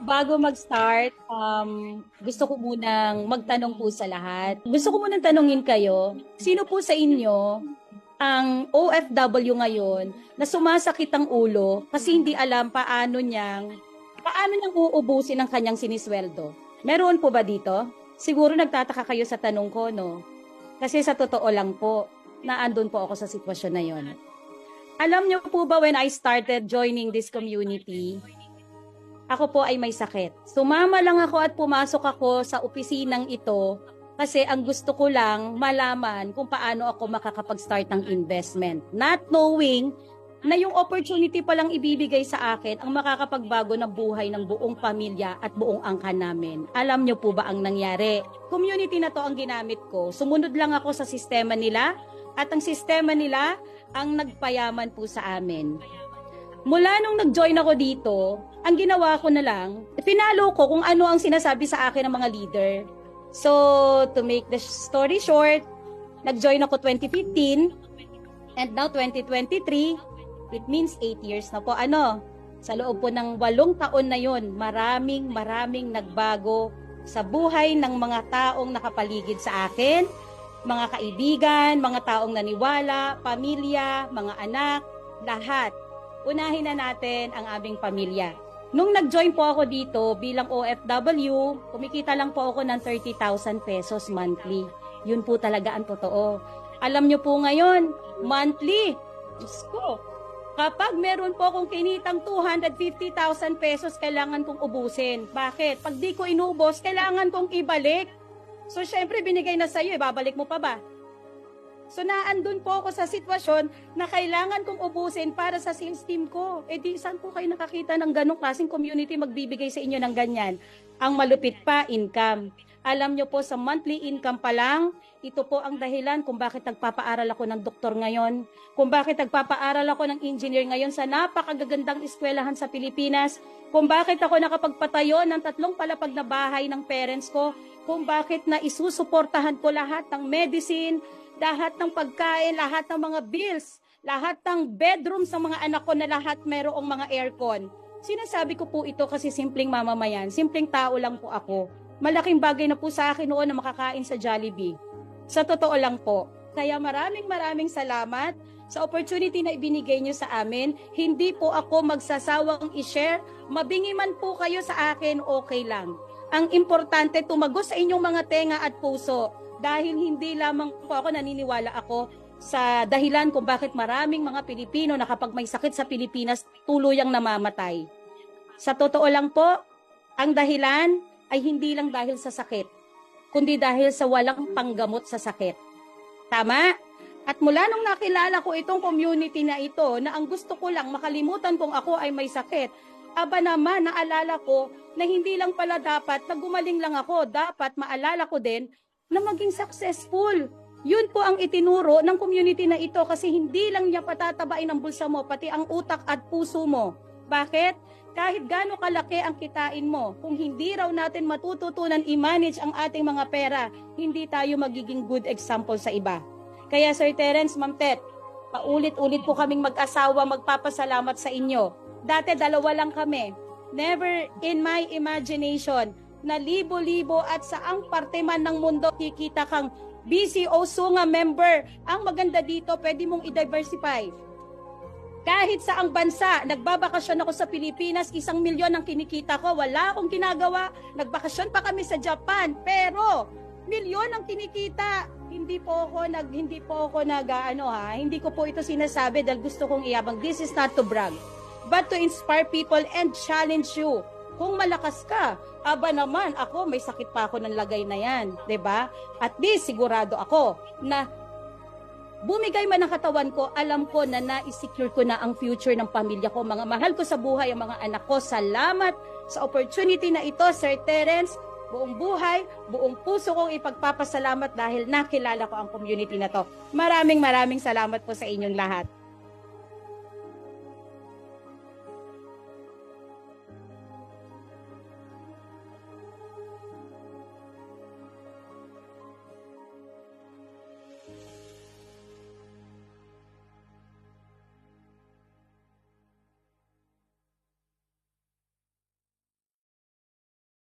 bago mag-start, um, gusto ko munang magtanong po sa lahat. Gusto ko munang tanongin kayo, sino po sa inyo ang OFW ngayon na sumasakit ang ulo kasi hindi alam paano niyang paano niyang uubusin ang kanyang sinisweldo? Meron po ba dito? Siguro nagtataka kayo sa tanong ko, no? Kasi sa totoo lang po, naandun po ako sa sitwasyon na yon. Alam niyo po ba when I started joining this community, ako po ay may sakit. Sumama lang ako at pumasok ako sa opisinang ito kasi ang gusto ko lang malaman kung paano ako makakapag-start ng investment. Not knowing na yung opportunity palang ibibigay sa akin ang makakapagbago ng buhay ng buong pamilya at buong angkan namin. Alam nyo po ba ang nangyari? Community na to ang ginamit ko. Sumunod lang ako sa sistema nila at ang sistema nila ang nagpayaman po sa amin. Mula nung nag-join ako dito, ang ginawa ko na lang, pinalo ko kung ano ang sinasabi sa akin ng mga leader. So, to make the story short, nag-join ako 2015 and now 2023, it means 8 years na po. Ano? Sa loob po ng walong taon na yon, maraming maraming nagbago sa buhay ng mga taong nakapaligid sa akin, mga kaibigan, mga taong naniwala, pamilya, mga anak, lahat. Unahin na natin ang aming pamilya. Nung nag-join po ako dito bilang OFW, kumikita lang po ako ng 30,000 pesos monthly. Yun po talaga ang totoo. Alam nyo po ngayon, monthly, Diyos ko, kapag meron po akong kinitang 250,000 pesos, kailangan kong ubusin. Bakit? Pag di ko inubos, kailangan kong ibalik. So, syempre, binigay na sa'yo, ibabalik mo pa ba? So, naandun po ako sa sitwasyon na kailangan kong ubusin para sa sales team ko. E di, saan po kayo nakakita ng ganong klaseng community magbibigay sa inyo ng ganyan? Ang malupit pa, income. Alam nyo po, sa monthly income pa lang, ito po ang dahilan kung bakit nagpapaaral ako ng doktor ngayon, kung bakit nagpapaaral ako ng engineer ngayon sa napakagagandang eskwelahan sa Pilipinas, kung bakit ako nakapagpatayo ng tatlong palapag na bahay ng parents ko, kung bakit na isusuportahan ko lahat ng medicine, lahat ng pagkain, lahat ng mga bills, lahat ng bedroom sa mga anak ko na lahat merong mga aircon. Sinasabi ko po ito kasi simpleng mamamayan, simpleng tao lang po ako. Malaking bagay na po sa akin noon na makakain sa Jollibee. Sa totoo lang po. Kaya maraming maraming salamat sa opportunity na ibinigay niyo sa amin. Hindi po ako magsasawang i-share. Mabingi man po kayo sa akin, okay lang. Ang importante, tumagos sa inyong mga tenga at puso dahil hindi lamang po ako naniniwala ako sa dahilan kung bakit maraming mga Pilipino na kapag may sakit sa Pilipinas, tuluyang namamatay. Sa totoo lang po, ang dahilan ay hindi lang dahil sa sakit, kundi dahil sa walang panggamot sa sakit. Tama? At mula nung nakilala ko itong community na ito, na ang gusto ko lang makalimutan kung ako ay may sakit, aba naman naalala ko na hindi lang pala dapat na gumaling lang ako, dapat maalala ko din na maging successful. Yun po ang itinuro ng community na ito kasi hindi lang niya patatabain ang bulsa mo, pati ang utak at puso mo. Bakit? Kahit gaano kalaki ang kitain mo, kung hindi raw natin matututunan i-manage ang ating mga pera, hindi tayo magiging good example sa iba. Kaya Sir Terence, Ma'am Tet, paulit-ulit po kaming mag-asawa magpapasalamat sa inyo. Dati dalawa lang kami. Never in my imagination na libo-libo at saang parte man ng mundo kikita kang BCO Sunga member. Ang maganda dito, pwede mong i-diversify. Kahit sa ang bansa, nagbabakasyon ako sa Pilipinas, isang milyon ang kinikita ko, wala akong ginagawa. Nagbakasyon pa kami sa Japan, pero milyon ang kinikita. Hindi po ako nag hindi po ako nag ano ha, hindi ko po ito sinasabi dahil gusto kong iyabang. This is not to brag, but to inspire people and challenge you. Kung malakas ka, aba naman ako may sakit pa ako ng lagay na yan, ba? At least sigurado ako na bumigay man ang katawan ko, alam ko na na-secure ko na ang future ng pamilya ko. Mga mahal ko sa buhay ang mga anak ko. Salamat sa opportunity na ito, Sir Terence. Buong buhay, buong puso kong ipagpapasalamat dahil nakilala ko ang community na to. Maraming maraming salamat po sa inyong lahat.